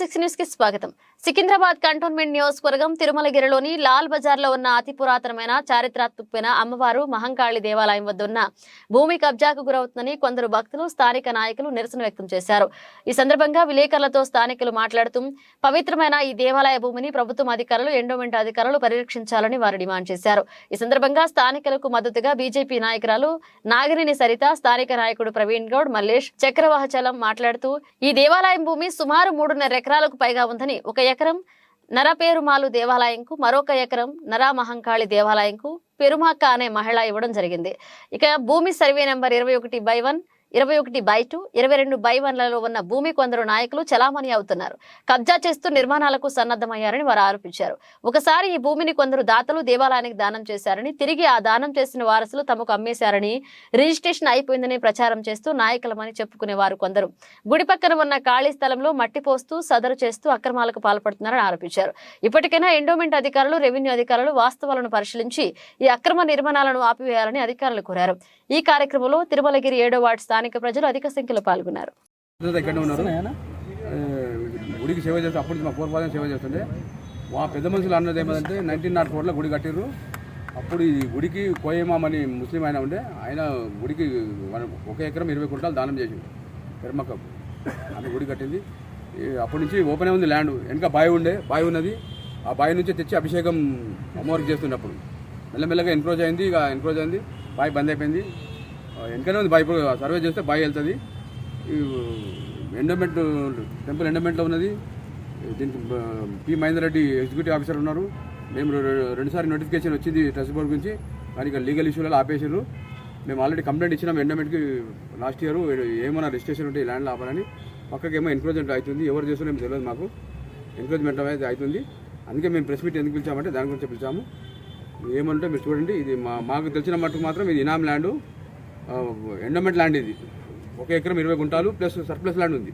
Six న్యూస్కి స్వాగతం. Secunderabad cantonment నియోజకవర్గం తిరుమలగిరిలోని లాల్ బజార్లో ఉన్న అతి పురాతనమైన చారిత్రాత్మకమైన అమ్మవారు మహంకాళి దేవాలయం వద్ద ఉన్న భూమి కబ్జాకు గురవుతుందని కొందరు భక్తులు స్థానిక నాయకులు నిరసన వ్యక్తం చేశారు. ఈ సందర్భంగా విలేకరులతో స్థానికులు మాట్లాడుతూ పవిత్రమైన ఈ దేవాలయ భూమిని ప్రభుత్వం అధికారులు ఎండోమెంట్ అధికారులు పరిరక్షించాలని వారు డిమాండ్ చేశారు. ఈ సందర్భంగా స్థానికులకు మద్దతుగా బీజేపీ నాయకురాలు నాగిరిని సరిత స్థానిక నాయకుడు ప్రవీణ్ గౌడ్ మల్లేష్ చక్రవాహచలం మాట్లాడుతూ ఈ దేవాలయం భూమి సుమారు మూడున్నర ఎకరాలకు పైగా ఉందని ఒక ఎకరం నరపేరుమాలు దేవాలయంకు మరొక ఎకరం నరామహంకాళి దేవాలయంకు పెరుమాక్క అనే మహిళ ఇవ్వడం జరిగింది. ఇక భూమి సర్వే నెంబర్ ఇరవై ఒకటి బై వన్ ఇరవై ఒకటి బై టూ ఇరవై రెండు బై వన్లలో ఉన్న భూమి కొందరు నాయకులు చలామణి అవుతున్నారు. కబ్జా చేస్తూ నిర్మాణాలకు సన్నద్ధమయ్యారని వారు ఆరోపించారు. ఒకసారి ఈ భూమిని కొందరు దాతలు దేవాలయానికి దానం చేశారని తిరిగి ఆ దానం చేసిన వారసులు తమకు అమ్మేశారని రిజిస్ట్రేషన్ అయిపోయిందని ప్రచారం చేస్తూ నాయకులమని చెప్పుకునేవారు కొందరు. గుడి పక్కన ఉన్న ఖాళీ స్థలంలో మట్టి పోస్తూ సదరు చేస్తూ అక్రమాలకు పాల్పడుతున్నారని ఆరోపించారు. ఇప్పటికైనా ఎండోమెంట్ అధికారులు రెవెన్యూ అధికారులు వాస్తవాలను పరిశీలించి ఈ అక్రమ నిర్మాణాలను ఆపివేయాలని అధికారులు కోరారు. ఈ కార్యక్రమంలో తిరుమలగిరి ఏడో వార్డు స్థానిక ప్రజలు అధిక సంఖ్యలో పాల్గొన్నారు. గుడికి సేవ చేస్తే అప్పుడు మా పూర్వపాదం సేవ చేస్తుండే. మా పెద్ద మనుషులు అన్నది ఏమంటే నైన్టీన్ నాట్ ఫోర్లో గుడి కట్టిర్రు. అప్పుడు ఈ గుడికి కోయమాం అని ముస్లిం ఆయన ఉండే ఆయన గుడికి మన ఒక ఎకరం ఇరవై కుంటాలు దానం చేసి పెరమక్క ఆమె గుడి కట్టింది. అప్పటి నుంచి ఓపెన్ ఉంది ల్యాండ్. వెనక బావి ఉండే బావి ఉన్నది. ఆ బావి నుంచి తెచ్చి అభిషేకం అమ్మవారికి చేస్తుండే అప్పుడు. మెల్లమెల్లగా ఎన్క్రోజ్ అయింది ఇక ఎన్క్రోజ్ అయింది. బావి బంద్ అయిపోయింది. వెనకనే ఉంది బావి ఇప్పుడు సర్వే చేస్తే బావి వెళ్తుంది. ఎండమెంట్ ఎండోమెంట్ టెంపుల్ ఎండోమెంట్లో ఉన్నది. దీనికి P Mahender Reddy executive officer ఉన్నారు. మేము రెండుసార్లు నోటిఫికేషన్ వచ్చింది ట్రస్ట్ బోర్డు గురించి. కానీ ఇక లీగల్ ఇష్యూలలో ఆపేసారు మేము ఆల్రెడీ కంప్లైంట్ ఇచ్చినాం ఎండోమెంట్కి లాస్ట్ ఇయర్. ఏమైనా రిజిస్ట్రేషన్ ఉంటే ఈ ల్యాండ్లో ఆపాలని. పక్కకేమో ఎంక్రోచ్మెంట్ అవుతుంది. ఎవరు చేస్తున్నారో తెలియదు మాకు. ఎంక్రోచ్మెంట్ అనేది అవుతుంది. అందుకే మేము ప్రెస్ మీట్ ఎందుకు పిలిచామంటే దాని గురించి పిలిచాము. ఏమంటే మీరు చూడండి ఇది మా మాకు తెలిసిన మట్టుకు మాత్రం ఇది ఇనాం ల్యాండ్. ఎండోమెంట్ ల్యాండ్ ఇది. ఒక ఎకరం ఇరవై గుంటాలు ప్లస్ సర్ప్లస్ ల్యాండ్ ఉంది.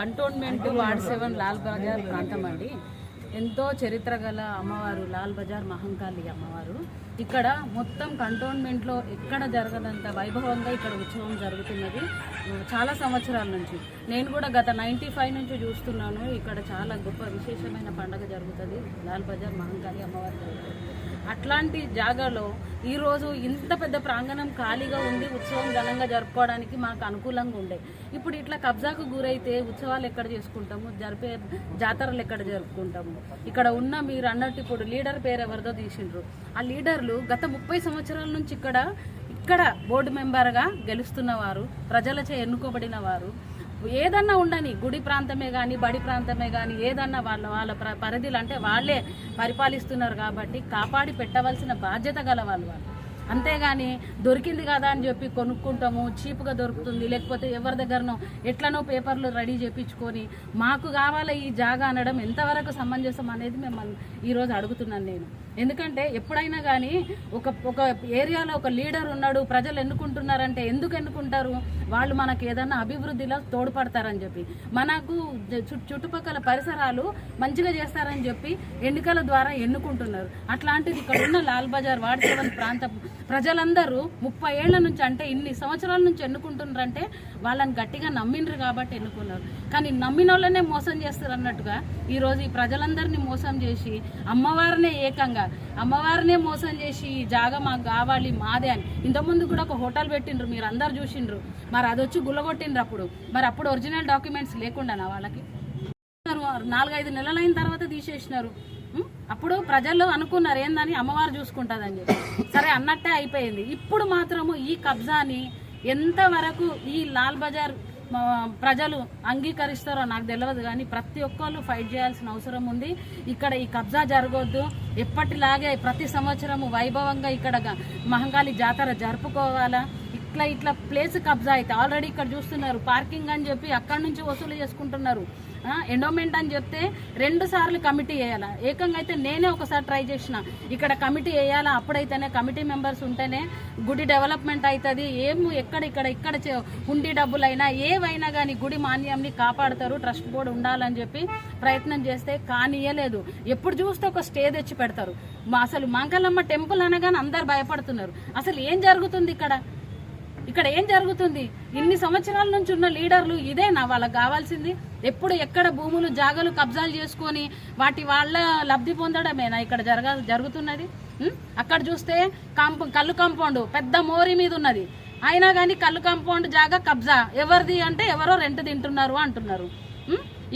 Cantonment ward seven Lal Bazar ప్రాంతం అండి. ఎంతో చరిత్ర గల అమ్మవారు లాల్ బజార్ మహంకాళి అమ్మవారు. ఇక్కడ మొత్తం కంటోన్మెంట్లో ఎక్కడ జరగనంత వైభవంగా ఇక్కడ ఉత్సవం జరుగుతున్నది. చాలా సంవత్సరాల నుంచి. నేను కూడా గత నైంటీ ఫైవ్ నుంచి చూస్తున్నాను. ఇక్కడ చాలా గొప్ప విశేషమైన పండగ జరుగుతుంది. లాల్ బజార్ మహంకాళి అమ్మవారి జరుగుతుంది అట్లాంటి జాగాలో ఈరోజు ఇంత పెద్ద ప్రాంగణం ఖాళీగా ఉండి ఉత్సవం ఘనంగా జరుపుకోవడానికి మాకు అనుకూలంగా ఉండే. ఇప్పుడు ఇట్లా కబ్జాకు గురైతే ఉత్సవాలు ఎక్కడ చేసుకుంటాము? జరిపే జాతరలు ఎక్కడ జరుపుకుంటాము? ఇక్కడ ఉన్న మీరు అన్నట్టు ఇప్పుడు లీడర్ పేరు ఎవరిదో తీసిండ్రు. ఆ లీడర్లు గత ముప్పై సంవత్సరాల నుంచి ఇక్కడ ఇక్కడ బోర్డు మెంబర్గా గెలుస్తున్నవారు ప్రజలచే ఎన్నుకోబడిన వారు. ఏదన్నా ఉండని గుడి ప్రాంతమే కానీ బడి ప్రాంతమే కానీ ఏదన్నా వాళ్ళ వాళ్ళ ప్ర- పరిధిలు అంటే వాళ్ళే పరిపాలిస్తున్నారు కాబట్టి కాపాడి పెట్టవలసిన బాధ్యత గల వాళ్ళు వాళ్ళు. అంతేగాని దొరికింది కదా అని చెప్పి కొనుక్కుంటాము చీప్గా దొరుకుతుంది లేకపోతే ఎవరి దగ్గరనో ఎట్లనో పేపర్లు రెడీ చేయించుకొని మాకు కావాలి ఈ జాగా అనడం ఎంతవరకు సమంజసం అనేది మిమ్మల్ని ఈరోజు అడుగుతున్నాను నేను. ఎందుకంటే ఎప్పుడైనా కానీ ఒక ఒక ఏరియాలో ఒక లీడర్ ఉన్నాడు ప్రజలు ఎన్నుకుంటున్నారంటే ఎందుకు ఎన్నుకుంటారు? వాళ్ళు మనకు ఏదన్నా అభివృద్ధిలో తోడ్పడతారని చెప్పి మనకు చుట్టుపక్కల పరిసరాలు మంచిగా చేస్తారని చెప్పి ఎన్నికల ద్వారా ఎన్నుకుంటున్నారు. అట్లాంటిది ఇక్కడ ఉన్న లాల్ బజార్ వాడసేవన్ ప్రాంతం ప్రజలందరూ ముప్పై ఏళ్ళ నుంచి అంటే ఇన్ని సంవత్సరాల నుంచి ఎన్నుకుంటున్నారంటే వాళ్ళని గట్టిగా నమ్మిండ్రు కాబట్టి ఎన్నుకున్నారు. కానీ నమ్మిన వాళ్ళనే మోసం చేస్తారు అన్నట్టుగా ఈరోజు ఈ ప్రజలందరినీ మోసం చేసి అమ్మవారినే ఏకంగా అమ్మవారినే మోసం చేసి ఈ జాగా మాకు కావాలి మాదే అని. ఇంతకుముందు కూడా ఒక హోటల్ పెట్టిండ్రు మీరు అందరు చూసిండ్రు. మరి అది వచ్చి గుల్లగొట్టిండ్రు అప్పుడు. మరి అప్పుడు ఒరిజినల్ డాక్యుమెంట్స్ లేకుండానా వాళ్ళకి? నాలుగైదు నెలలైన తర్వాత తీసేసినారు. అప్పుడు ప్రజలు అనుకున్నారు ఏందని అమ్మవారు చూసుకుంటుందని చెప్పి. సరే అన్నట్టే అయిపోయింది. ఇప్పుడు మాత్రము ఈ కబ్జాని ఎంతవరకు ఈ లాల్ బజార్ ప్రజలు అంగీకరిస్తారో నాకు తెలియదు కానీ ప్రతి ఒక్కళ్ళు ఫైట్ చేయాల్సిన అవసరం ఉంది. ఇక్కడ ఈ కబ్జా జరగొద్దు. ఎప్పటిలాగే ప్రతి సంవత్సరము వైభవంగా ఇక్కడ మహంకాళి జాతర జరుపుకోవాలా? ఇట్లా ఇట్లా ప్లేస్ కబ్జా అయితే. ఆల్రెడీ ఇక్కడ చూస్తున్నారు పార్కింగ్ అని చెప్పి అక్కడి నుంచి వసూలు చేసుకుంటున్నారు. ఎండోమెంట్ అని చెప్తే రెండు సార్లు కమిటీ వేయాలా? ఏకంగా అయితే నేనే ఒకసారి ట్రై చేసిన. ఇక్కడ కమిటీ వేయాలా? అప్పుడైతేనే కమిటీ మెంబర్స్ ఉంటేనే గుడి డెవలప్మెంట్ అవుతుంది ఏం ఎక్కడ ఇక్కడ ఇక్కడ ఉండి డబ్బులైనా ఏవైనా కానీ గుడి మాన్యంని కాపాడతారు ట్రస్ట్ బోర్డు ఉండాలని చెప్పి ప్రయత్నం చేస్తే కానియలేదు. ఎప్పుడు చూస్తే ఒక స్టే తెచ్చి పెడతారు. అసలు మంగళమ్మ టెంపుల్ అనగానే అందరు భయపడుతున్నారు. అసలు ఏం జరుగుతుంది ఇక్కడ? ఇక్కడ ఏం జరుగుతుంది? ఇన్ని సంవత్సరాల నుంచి ఉన్న లీడర్లు ఇదేనా వాళ్ళకి కావాల్సింది. ఎప్పుడు ఎక్కడ భూములు జాగలు కబ్జాలు చేసుకొని వాటి వాళ్ళ లబ్ధి పొందడమేనా ఇక్కడ జరగ జరుగుతున్నది? అక్కడ చూస్తే కాంప కళ్ళు కాంపౌండ్ పెద్ద మోరి మీద ఉన్నది. అయినా కానీ కళ్ళు కాంపౌండ్ జాగా కబ్జా. ఎవరిది అంటే ఎవరో రెంట్ తింటున్నారు అంటున్నారు.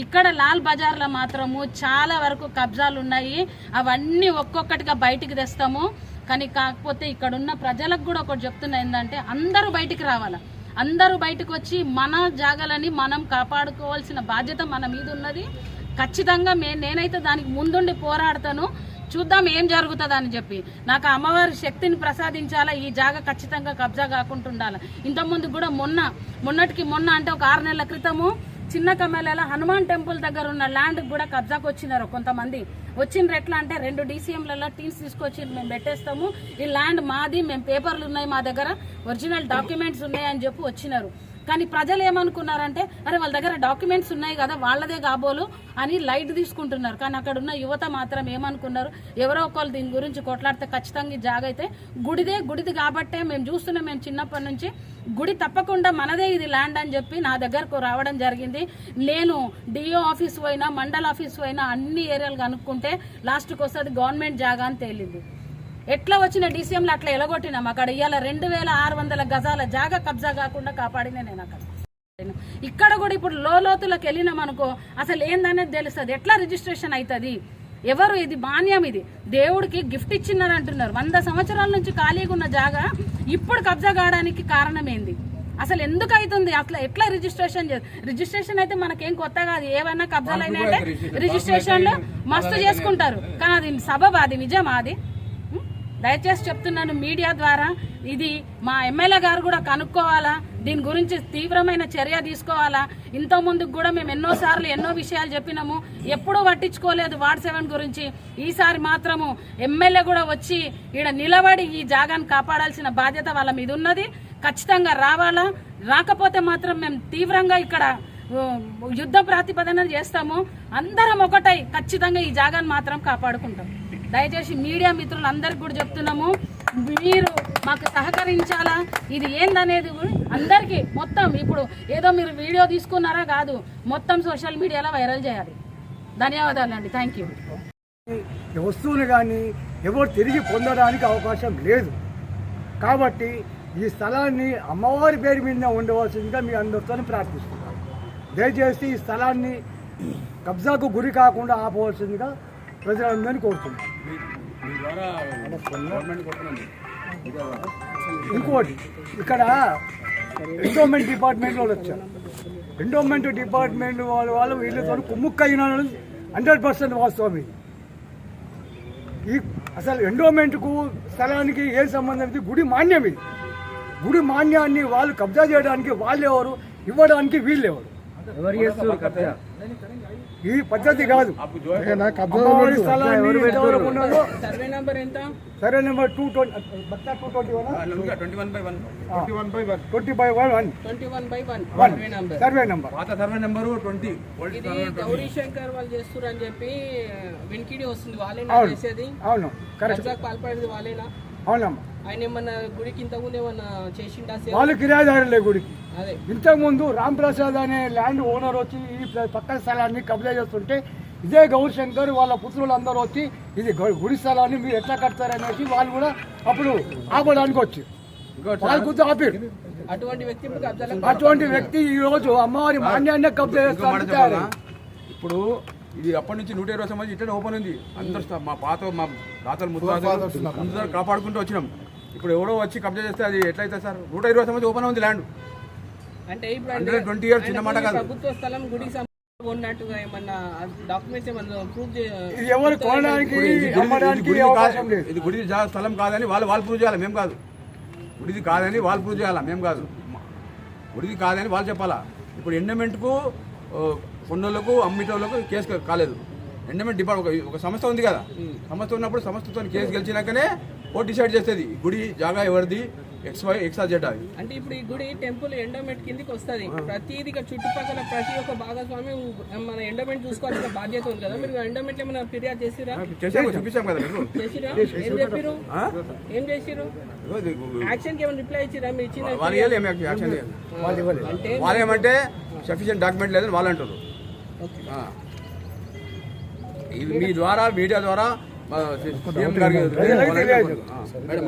ఇక్కడ లాల్ బజార్లో మాత్రము చాలా వరకు కబ్జాలు ఉన్నాయి అవన్నీ ఒక్కొక్కటిగా బయటికి తెస్తాము. కానీ కాకపోతే ఇక్కడ ఉన్న ప్రజలకు కూడా ఒకటి చెప్తున్నా ఏంటంటే అందరూ బయటికి రావాలా. అందరూ బయటకు వచ్చి మన జాగాలని మనం కాపాడుకోవాల్సిన బాధ్యత మన మీద ఉన్నది. ఖచ్చితంగా మే నేనైతే దానికి ముందుండి పోరాడతాను. చూద్దాం ఏం జరుగుతుందని చెప్పి. నాకు అమ్మవారి శక్తిని ప్రసాదించాలా ఈ జాగా ఖచ్చితంగా కబ్జా కాకుండా ఉండాలి ఇంతకుముందు కూడా మొన్న మొన్నటికి మొన్న అంటే ఒక ఆరు నెలల క్రితము చిన్న కమేళ హనుమాన్ టెంపుల్ దగ్గర ఉన్న ల్యాండ్ కూడా కబ్జాకు వచ్చినారు కొంతమంది. వచ్చిండ్రు ఎట్లా అంటే రెండు డీసీఎంలలో టీమ్స్ తీసుకొచ్చి మేము పెట్టేస్తాము. ఈ ల్యాండ్ మాది మేము పేపర్లు ఉన్నాయి మా దగ్గర ఒరిజినల్ డాక్యుమెంట్స్ ఉన్నాయి అని చెప్పి వచ్చినారు. కానీ ప్రజలు ఏమనుకున్నారంటే అరే వాళ్ళ దగ్గర డాక్యుమెంట్స్ ఉన్నాయి కదా వాళ్ళదే కాబోలు అని లైట్ తీసుకుంటున్నారు. కానీ అక్కడ ఉన్న యువత మాత్రం ఏమనుకున్నారు ఎవరో ఒకళ్ళు దీని గురించి కొట్లాడితే ఖచ్చితంగా ఈ గుడిదే గుడిది కాబట్టే మేము చూస్తున్నాం మేము చిన్నప్పటి నుంచి. గుడి తప్పకుండా మనదే ఇది ల్యాండ్ అని చెప్పి నా దగ్గరకు రావడం జరిగింది. నేను డిఓ ఆఫీస్ పోయినా మండల ఆఫీస్ పోయినా అన్ని ఏరియాలు కనుక్కుంటే లాస్ట్కి వస్తుంది గవర్నమెంట్ జాగా అని తేలింది. ఎట్లా వచ్చిన డీసీఎంలు అట్లా ఎలగొట్టినాం అక్కడ ఇవాళ రెండు వేల ఆరు వందల గజాల జాగా కబ్జా కాకుండా కాపాడిన నేను అక్కడ. ఇక్కడ కూడా ఇప్పుడు లోతులకు వెళ్ళినాం అనుకో అసలు ఏందనేది తెలుస్తుంది. ఎట్లా రిజిస్ట్రేషన్ అవుతుంది? ఎవరు ఇది? మాన్యం ఇది. దేవుడికి గిఫ్ట్ ఇచ్చినారు అంటున్నారు. వంద సంవత్సరాల నుంచి ఖాళీగా ఉన్న జాగా ఇప్పుడు కబ్జా కావడానికి కారణం ఏంది అసలు ఎందుకు అవుతుంది? అట్లా ఎట్లా రిజిస్ట్రేషన్ రిజిస్ట్రేషన్ అయితే మనకేం కొత్త కాదు. ఏవన్నా కబ్జాలు అయినాయంటే రిజిస్ట్రేషన్లు మస్తు చేసుకుంటారు. కానీ అది సబబ్ అది నిజమా అది? దయచేసి చెప్తున్నాను మీడియా ద్వారా ఇది మా ఎమ్మెల్యే గారు కూడా కనుక్కోవాలా? దీని గురించి తీవ్రమైన చర్య తీసుకోవాలా? ఇంత ముందుకు కూడా మేము ఎన్నో సార్లు ఎన్నో విషయాలు చెప్పినాము. ఎప్పుడూ పట్టించుకోలేదు వార్డ్ సెవెన్ గురించి. ఈసారి మాత్రము ఎమ్మెల్యే కూడా వచ్చి ఈడ నిలబడి ఈ జాగాను కాపాడాల్సిన బాధ్యత వాళ్ళ మీద ఉన్నది. ఖచ్చితంగా రావాలా? రాకపోతే మాత్రం మేము తీవ్రంగా ఇక్కడ యుద్ధ ప్రాతిపదన చేస్తాము. అందరం ఒకటై ఖచ్చితంగా ఈ జాగాను మాత్రం కాపాడుకుంటాం. దయచేసి మీడియా మిత్రులందరికీ కూడా చెప్తున్నాము. మీరు మాకు సహకరించాలా? ఇది ఏందనేది అందరికీ మొత్తం ఇప్పుడు ఏదో మీరు వీడియో తీసుకున్నారా కాదు మొత్తం సోషల్ మీడియాలో వైరల్ చేయాలి. ధన్యవాదాలండి థ్యాంక్ యూ వస్తువులు వస్తువుని కానీ ఎవరు తిరిగి పొందడానికి అవకాశం లేదు. కాబట్టి ఈ స్థలాన్ని అమ్మవారి పేరు మీద ఉండవలసిందిగా మీ అందరితో ప్రార్థిస్తున్నాను దయచేసి ఈ స్థలాన్ని కబ్జాకు గురి కాకుండా ఆపవలసిందిగా ప్రజలందరినీ కోరుతున్నాను కొట్టున్నాను ఇంకోటి ఇక్కడ ఎండోమెంట్ డిపార్ట్మెంట్ వాళ్ళు వచ్చారు. ఎండోమెంట్ డిపార్ట్మెంట్ వాళ్ళ వాళ్ళు వీళ్ళతో కుమ్ముక్కైన హండ్రెడ్ పర్సెంట్ వాస్తవం ఇది ఈ అసలు ఎండోమెంట్కు స్థలానికి ఏం సంబంధం ఇది గుడి మాన్యం ఇది గుడి మాన్యాన్ని వాళ్ళు కబ్జా చేయడానికి వాళ్ళు ఎవరు ఇవ్వడానికి వీళ్ళు ఎవరు. ఈ పద్ధతి కాదు. సర్వే నంబర్ ఎంత? సరే number two twenty బత్తా two twenty one? Twenty one by one. Twenty by one. One. Twenty one by one. One. Survey number. Survey number. పాత సర్వే నెంబరు ట్వంటీ. ఇది గౌరీ శంకర్ వాళ్ళు చేస్తున్నారు అని చెప్పి వినికిడి వస్తుంది. వాళ్ళేనా. చేసేది? అవును. కరెక్ట్ పాల్పడేది వాళ్ళేనా? అవునమ్మా. ఆయన ఏమన్నా గుడికి ఇంతకుముందు ఏమన్నా చేసిండా? వాళ్ళు కిరాయిదారులే గుడికి. ఇంతకుముందు రామ్ ప్రసాద్ అనే ల్యాండ్ ఓనర్ వచ్చి ఈ పక్కన స్థలాన్ని కబ్జా చేస్తుంటే ఇదే గౌరీ శంకర్ వాళ్ళ పుత్రులు అందరూ వచ్చి ఇది గుడి స్థలాన్ని మీరు ఎట్లా కడతారనేసి వాళ్ళు కూడా అప్పుడు ఆపడానికి వచ్చి. వాళ్ళు కూర్చో ఆపారు. అటువంటి వ్యక్తి ఇప్పుడు కబ్జాలకు అటువంటి వ్యక్తి ఈ రోజు అమ్మవారి మాన్యాన్ని కబ్జా చెప్పాలా? ఇప్పుడు ఇది అప్పటి నుంచి నూట ఇరవై సంవత్సరం ఇట్లనే ఓపెన్ ఉంది. అందరు మా పాత మా తాతలు అందరూ కాపాడుకుంటూ వచ్చినాం. ఇప్పుడు ఎవడో వచ్చి కబ్జా చేస్తే అది ఎట్లయితే సార్? నూట ఇరవై సంవత్సరం ఓపెన్ ఉంది ల్యాండ్. అంటే ఇప్పుడు ప్రభుత్వ స్థలం గుడికి సంబంధించి ఉన్నట్టుగా ఏమన్నా డాక్యుమెంట్స్ ఏమన్నా ప్రూవ్ ఇది ఎవరు కొనడానికి గుడి- అమ్మడానికి ఇది గుడిది అవకాశం కాదు- లేదు. ఇది గుడి జా- స్థలం కాదని వాళ్ళు వాళ్ళు ప్రూవ్ చేయాలి? మేము కాదు. గుడిది కాదని వాళ్ళు ప్రూవ్ చేయాలా? మేము కాదు. గుడిది కాదని వాళ్ళు చెప్పాలా? ఇప్పుడు ఎండమెంట్కు కొన్నోళ్ళకు అమ్మిటోళ్ళకు కేసు కాలేదు. ఎండమెంట్ డిపార్ట్ ఒక ఒక సంస్థ ఉంది కదా. సంస్థ ఉన్నప్పుడు సంస్థతో కేసు గెలిచినాకనే కోర్టు డిసైడ్ చేస్తుంది. గుడి జాగా ఎవరిది? ఎక్స్ వై ఎక్స్ జెడ్ అది అంటే ఇప్పుడు ఈ గుడి టెంపుల్ ఎండోమెంట్ కిందికి వస్తుంది. ప్రతిది చుట్టుపక్కల ప్రతి ఒక్క భాగస్వామి మన ఎండోమెంట్ చూసుకోవాల్సిన బాధ్యత ఉంది కదా. మీరు ఎండోమెంట్ ఏమైనా ఫిర్యాదు చేసిరా? చేసాము చూపించాం కదా చేసిరా? ఏం చెప్పిరు? ఏం చేసిరు యాక్షన్కి ఏమైనా రిప్లై ఇచ్చిరా మీరు ఇచ్చిన వాళ్ళు ఇవ్వాలి ఏమి యాక్షన్ చేయాలి వాళ్ళు ఇవ్వలేదు. అంటే? వాళ్ళు ఏమంటే సఫిషియెంట్ డాక్యుమెంట్ లేదని వాళ్ళు అంటారు మీ ద్వారా మీడియా ద్వారా మేడం